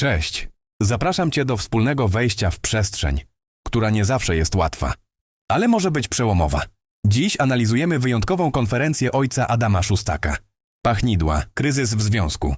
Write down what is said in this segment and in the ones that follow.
Cześć. Zapraszam Cię do wspólnego wejścia w przestrzeń, która nie zawsze jest łatwa, ale może być przełomowa. Dziś analizujemy wyjątkową konferencję ojca Adama Szustaka. Pachnidła, kryzys w związku.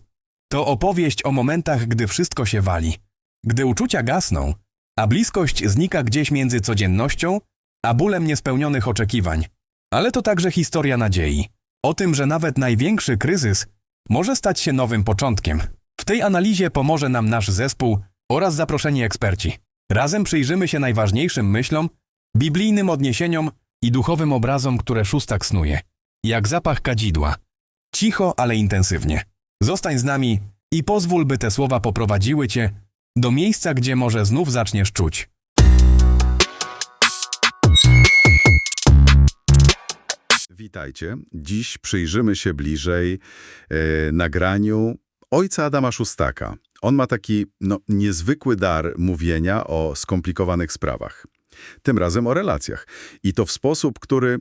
To opowieść o momentach, gdy wszystko się wali, gdy uczucia gasną, a bliskość znika gdzieś między codziennością a bólem niespełnionych oczekiwań. Ale to także historia nadziei. O tym, że nawet największy kryzys może stać się nowym początkiem. W tej analizie pomoże nam nasz zespół oraz zaproszeni eksperci. Razem przyjrzymy się najważniejszym myślom, biblijnym odniesieniom i duchowym obrazom, które szóstak snuje. Jak zapach kadzidła. Cicho, ale intensywnie. Zostań z nami i pozwól, by te słowa poprowadziły cię do miejsca, gdzie może znów zaczniesz czuć. Witajcie. Dziś przyjrzymy się bliżej e, nagraniu ojca Adama Szustaka. On ma taki no, niezwykły dar mówienia o skomplikowanych sprawach. Tym razem o relacjach. I to w sposób, który,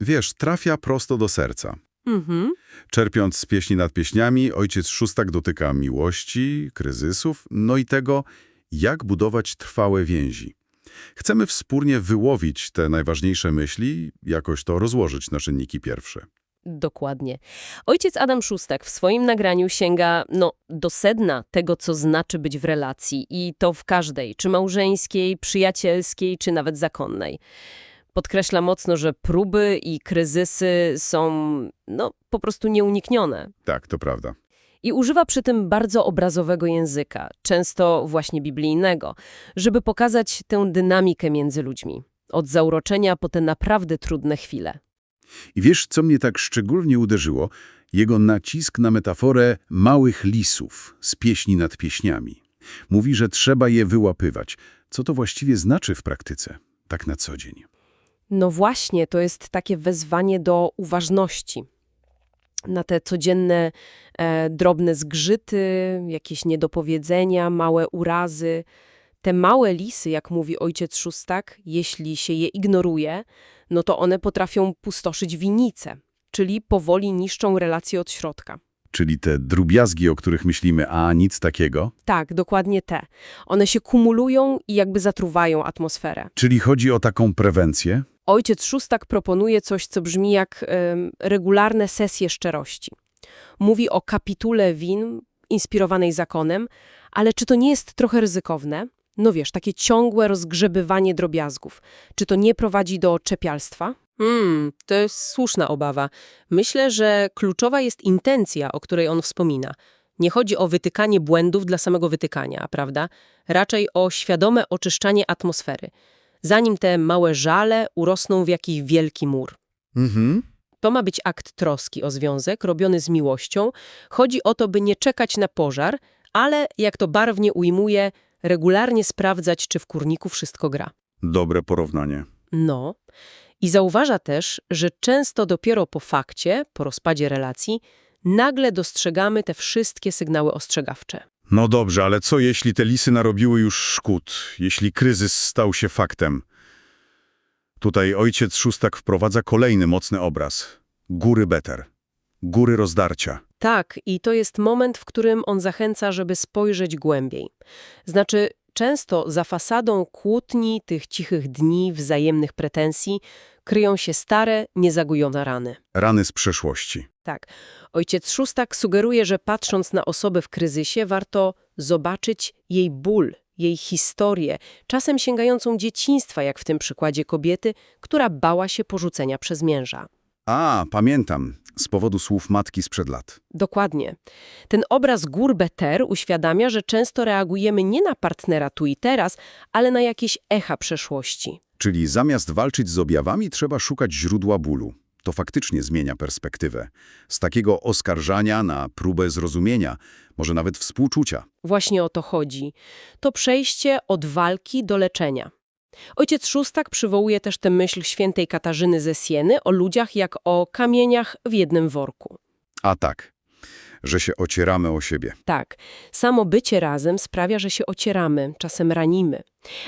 wiesz, trafia prosto do serca. Mhm. Czerpiąc z pieśni nad pieśniami, ojciec Szóstak dotyka miłości, kryzysów, no i tego, jak budować trwałe więzi. Chcemy wspólnie wyłowić te najważniejsze myśli, jakoś to rozłożyć na czynniki pierwsze. Dokładnie. Ojciec Adam Szustak w swoim nagraniu sięga no, do sedna tego, co znaczy być w relacji i to w każdej, czy małżeńskiej, przyjacielskiej, czy nawet zakonnej. Podkreśla mocno, że próby i kryzysy są no, po prostu nieuniknione. Tak, to prawda. I używa przy tym bardzo obrazowego języka, często właśnie biblijnego, żeby pokazać tę dynamikę między ludźmi. Od zauroczenia po te naprawdę trudne chwile. I wiesz, co mnie tak szczególnie uderzyło? Jego nacisk na metaforę małych lisów z pieśni nad pieśniami. Mówi, że trzeba je wyłapywać. Co to właściwie znaczy w praktyce, tak na co dzień? No właśnie, to jest takie wezwanie do uważności. Na te codzienne e, drobne zgrzyty, jakieś niedopowiedzenia, małe urazy. Te małe lisy, jak mówi ojciec Szóstak, jeśli się je ignoruje, no to one potrafią pustoszyć winnicę, czyli powoli niszczą relacje od środka. Czyli te drobiazgi, o których myślimy, a nic takiego? Tak, dokładnie te. One się kumulują i jakby zatruwają atmosferę. Czyli chodzi o taką prewencję? Ojciec Szóstak proponuje coś, co brzmi jak regularne sesje szczerości. Mówi o kapitule win inspirowanej zakonem, ale czy to nie jest trochę ryzykowne? No wiesz, takie ciągłe rozgrzebywanie drobiazgów. Czy to nie prowadzi do czepialstwa? Hmm, to jest słuszna obawa. Myślę, że kluczowa jest intencja, o której on wspomina. Nie chodzi o wytykanie błędów dla samego wytykania, prawda? Raczej o świadome oczyszczanie atmosfery zanim te małe żale urosną w jakiś wielki mur. Mhm. To ma być akt troski o związek, robiony z miłością. Chodzi o to, by nie czekać na pożar, ale, jak to barwnie ujmuje, regularnie sprawdzać, czy w kurniku wszystko gra. Dobre porównanie. No. I zauważa też, że często dopiero po fakcie, po rozpadzie relacji, nagle dostrzegamy te wszystkie sygnały ostrzegawcze. No dobrze, ale co jeśli te lisy narobiły już szkód? Jeśli kryzys stał się faktem? Tutaj ojciec Szóstak wprowadza kolejny mocny obraz. Góry beter. Góry rozdarcia. Tak, i to jest moment, w którym on zachęca, żeby spojrzeć głębiej. Znaczy, często za fasadą kłótni, tych cichych dni, wzajemnych pretensji, kryją się stare, niezagojone rany. Rany z przeszłości. Tak. Ojciec Szóstak sugeruje, że patrząc na osobę w kryzysie, warto zobaczyć jej ból, jej historię, czasem sięgającą dzieciństwa, jak w tym przykładzie kobiety, która bała się porzucenia przez męża. A, pamiętam. Z powodu słów matki sprzed lat. Dokładnie. Ten obraz gór beter uświadamia, że często reagujemy nie na partnera tu i teraz, ale na jakieś echa przeszłości. Czyli zamiast walczyć z objawami, trzeba szukać źródła bólu. To faktycznie zmienia perspektywę. Z takiego oskarżania na próbę zrozumienia, może nawet współczucia. Właśnie o to chodzi. To przejście od walki do leczenia. Ojciec Szóstak przywołuje też tę myśl świętej Katarzyny ze Sieny o ludziach jak o kamieniach w jednym worku. A tak, że się ocieramy o siebie. Tak, samo bycie razem sprawia, że się ocieramy, czasem ranimy.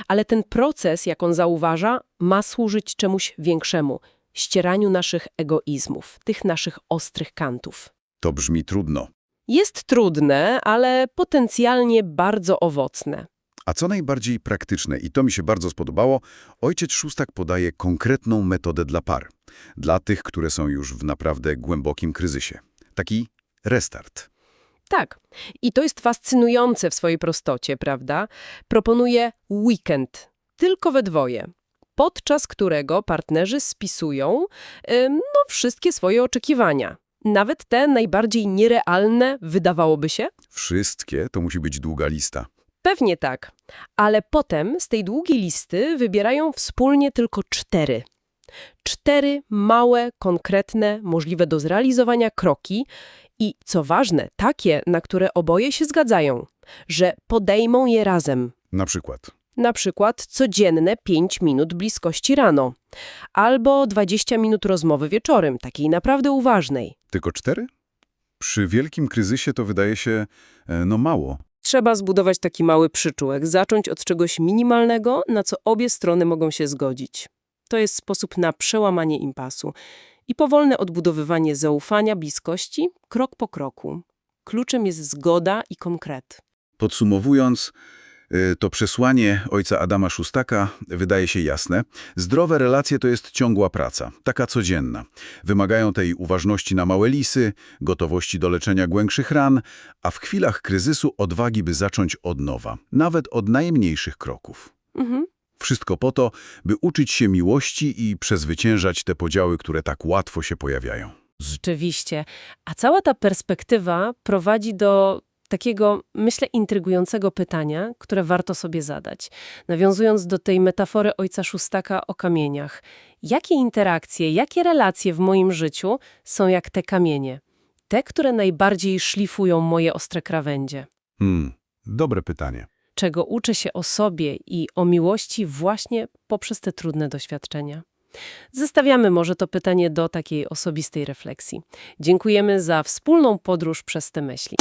Ale ten proces, jak on zauważa, ma służyć czemuś większemu ścieraniu naszych egoizmów, tych naszych ostrych kantów. To brzmi trudno. Jest trudne, ale potencjalnie bardzo owocne. A co najbardziej praktyczne, i to mi się bardzo spodobało, ojciec Szóstak podaje konkretną metodę dla par. Dla tych, które są już w naprawdę głębokim kryzysie. Taki restart. Tak. I to jest fascynujące w swojej prostocie, prawda? Proponuje weekend, tylko we dwoje, podczas którego partnerzy spisują no, wszystkie swoje oczekiwania. Nawet te najbardziej nierealne, wydawałoby się? Wszystkie to musi być długa lista. Pewnie tak. Ale potem z tej długiej listy wybierają wspólnie tylko cztery. Cztery małe, konkretne, możliwe do zrealizowania kroki i, co ważne, takie, na które oboje się zgadzają, że podejmą je razem. Na przykład. Na przykład codzienne 5 minut bliskości rano, albo 20 minut rozmowy wieczorem, takiej naprawdę uważnej. Tylko cztery? Przy wielkim kryzysie to wydaje się, e, no mało. Trzeba zbudować taki mały przyczółek, zacząć od czegoś minimalnego, na co obie strony mogą się zgodzić. To jest sposób na przełamanie impasu i powolne odbudowywanie zaufania, bliskości, krok po kroku. Kluczem jest zgoda i konkret. Podsumowując, to przesłanie ojca Adama Szóstaka wydaje się jasne. Zdrowe relacje to jest ciągła praca, taka codzienna. Wymagają tej uważności na małe lisy, gotowości do leczenia głębszych ran, a w chwilach kryzysu odwagi, by zacząć od nowa, nawet od najmniejszych kroków. Mhm. Wszystko po to, by uczyć się miłości i przezwyciężać te podziały, które tak łatwo się pojawiają. Rzeczywiście. A cała ta perspektywa prowadzi do takiego, myślę, intrygującego pytania, które warto sobie zadać. Nawiązując do tej metafory ojca Szóstaka o kamieniach. Jakie interakcje, jakie relacje w moim życiu są jak te kamienie? Te, które najbardziej szlifują moje ostre krawędzie. Hmm, dobre pytanie. Czego uczę się o sobie i o miłości właśnie poprzez te trudne doświadczenia? Zestawiamy może to pytanie do takiej osobistej refleksji. Dziękujemy za wspólną podróż przez te myśli.